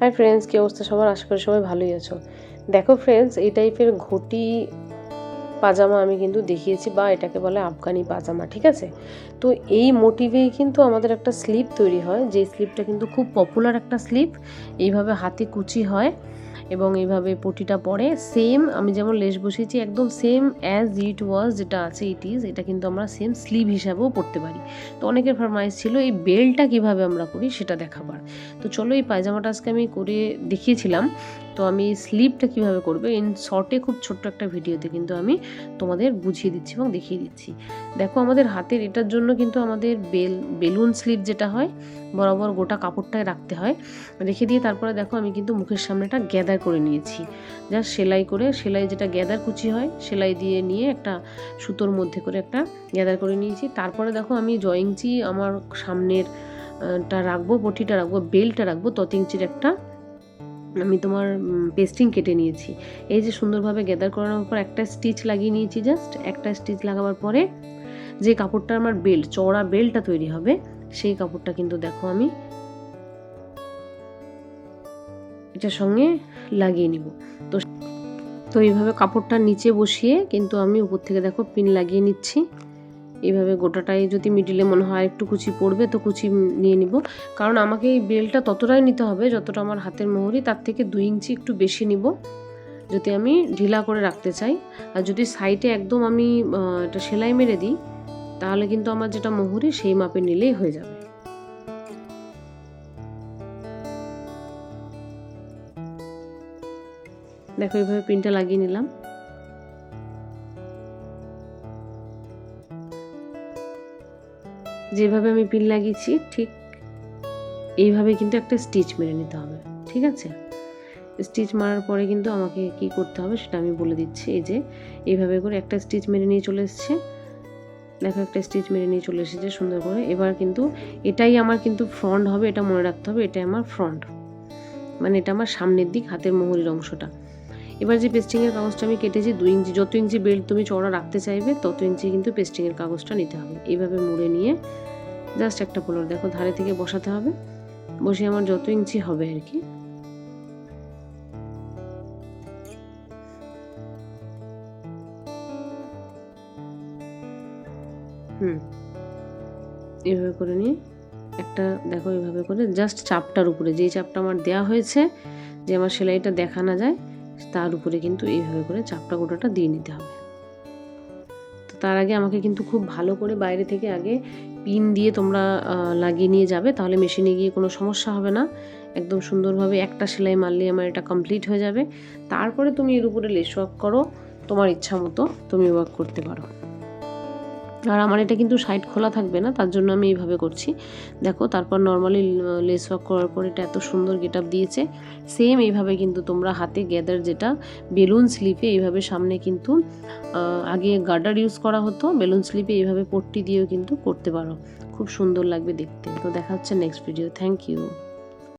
Hi friends কী অবস্থা সবার? আশা করি সবাই ভালোই আছো। দেখো ফ্রেন্ডস এই টাইপের ঘটি পাজামা আমি কিন্তু দেখিয়েছি বা এটাকে বলে আফগানি পাজামা, ঠিক আছে? তো এই মোটিভেই কিন্তু আমাদের একটা স্লিপ তৈরি হয়, যে স্লিপটা কিন্তু খুব পপুলার একটা স্লিপ এইভাবে হাতে কুচি হয়। এবং এইভাবে পটিটা পরে সেম আমি যেমন লেস বসিয়েছি একদম সেম অ্যাজ ইট ওয়াজ যেটা আছে ইট ইজ এটা কিন্তু আমরা সেম স্লিভ হিসাবেও পরতে পারি। তো অনেকের ফরমাইশ ছিল এই বেলটা কীভাবে আমরা করি সেটা দেখাবার। তো চলো এই পায়জামাটা আজকে আমি করে দেখিয়েছিলাম। তো আমি স্লিপটা কীভাবে করবে? ইন শর্টে খুব ছোট্ট একটা ভিডিওতে কিন্তু আমি তোমাদের বুঝিয়ে দিচ্ছি এবং দেখিয়ে দিচ্ছি। দেখো আমাদের হাতের এটার জন্য কিন্তু আমাদের বেল বেলুন স্লিপ যেটা হয়, বরাবর গোটা কাপড়টায় রাখতে হয়। রেখে দিয়ে তারপরে দেখো আমি কিন্তু মুখের সামনেটা গ্যাদার করে নিয়েছি। জাস্ট সেলাই করে, সেলাই যেটা গ্যাদার কুচি হয়, সেলাই দিয়ে নিয়ে একটা সুতোর মধ্যে করে একটা গ্যাদার করে নিয়েছি। তারপরে দেখো আমি জয়িংচি আমার সামনের টা রাখব, পটিটা রাখব বেলটা রাখব তত ইঞ্চির একটা আমি তোমার পেস্টিং কেটে নিয়েছি। এই যে সুন্দরভাবে গ্যাদার করানোর পর একটা স্টিচ লাগিয়ে নিয়েছি জাস্ট একটা স্টিচ লাগাবার পরে যে কাপড়টা আমার বেল্ট চওড়া বেল্টটা তৈরি হবে, সেই কাপড়টা কিন্তু দেখো আমি এটার সঙ্গে লাগিয়ে নিব। তো তো এইভাবে কাপড়টা নিচে বসিয়ে কিন্তু আমি উপর থেকে দেখো পিন লাগিয়ে নিচ্ছি। এইভাবে গোটাটাই যদি মিডিলে মনে হয় একটু কুচি পড়বে, তো কুচি নিয়ে নিব। কারণ আমাকে এই বেলটা ততটাই নিতে হবে যতটা আমার হাতের মোহরি, তার থেকে দুই ইঞ্চি একটু বেশি নিব, যদি আমি ঢিলা করে রাখতে চাই। আর যদি সাইডে একদম আমি এটা সেলাই মেরে দিই, তাহলে কিন্তু আমার যেটা মোহরি, সেই মাপে নিলেই হয়ে যাবে। দেখো, এইভাবে পিনটা লাগিয়ে নিলাম। যেভাবে আমি পিন লাগিয়েছি, ঠিক এইভাবে কিন্তু একটা স্টিচ মেরে নিতে হবে, ঠিক আছে? স্টিচ মারার পরে কিন্তু আমাকে কি করতে হবে সেটা আমি বলে দিচ্ছি, এই যে এইভাবে করে একটা স্টিচ মেরে নিয়ে চলে এসছে। দেখো একটা স্টিচ মেরে নিয়ে চলে এসেছে, সুন্দর করে। এবার কিন্তু এটাই আমার কিন্তু ফ্রন্ট হবে, এটা মনে রাখতে হবে, এটাই আমার ফ্রন্ট মানে এটা আমার সামনের দিক, হাতের মোহরির অংশটা। এবার যে পেস্টিংয়ের কাগজটা আমি কেটেছি, দু ইঞ্চি, যত ইঞ্চি বেল্ট তুমি চড়া রাখতে চাইবে, তত ইঞ্চি কিন্তু পেস্টিংয়ের কাগজটা নিতে হবে। এইভাবে মুড়ে নিয়ে জাস্ট একটা পোলার দেখো ধারে থেকে বসাতে হবে। বসে আমার যত ইঞ্চি হবে আর কি। হুম। এভাবে করে নিয়ে একটা, দেখো এভাবে করে জাস্ট চাপটার উপরে, যেই চাপটা আমার দেয়া হয়েছে, যে আমার সেলাইটা দেখা না যায় তার উপরে কিন্তু এইভাবে করে চাপটা গোটাটা দিয়ে নিতে হবে। তো তার আগে আমাকে কিন্তু খুব ভালো করে বাইরে থেকে আগে পিন দিয়ে তোমরা লাগিয়ে নিয়ে যাবে, তাহলে মেশিনে গিয়ে কোনো সমস্যা হবে না। একদম সুন্দরভাবে একটা সেলাই মারলে আমার এটা কমপ্লিট হয়ে যাবে। তারপরে তুমি এর উপরে লেস ওয়ার্ক করো, তোমার ইচ্ছা মতো তুমি ওয়ার্ক করতে পারো। আর আমার এটা কিন্তু সাইড খোলা থাকবে না, তার জন্য আমি এইভাবে করছি। দেখো, তারপর নর্মালি লেস ওয়ার্ক করার পর এটা এত সুন্দর গেট আপ দিয়েছে। সেম এইভাবে কিন্তু তোমরা হাতে গ্যাদার যেটা বেলুন স্লিপে এইভাবে সামনে কিন্তু আগে গার্ডার ইউজ করা হতো, বেলুন স্লিপে এইভাবে পট্টি দিয়েও কিন্তু করতে পারো। খুব সুন্দর লাগবে দেখতে। তো দেখা হচ্ছে নেক্সট ভিডিও থ্যাংক ইউ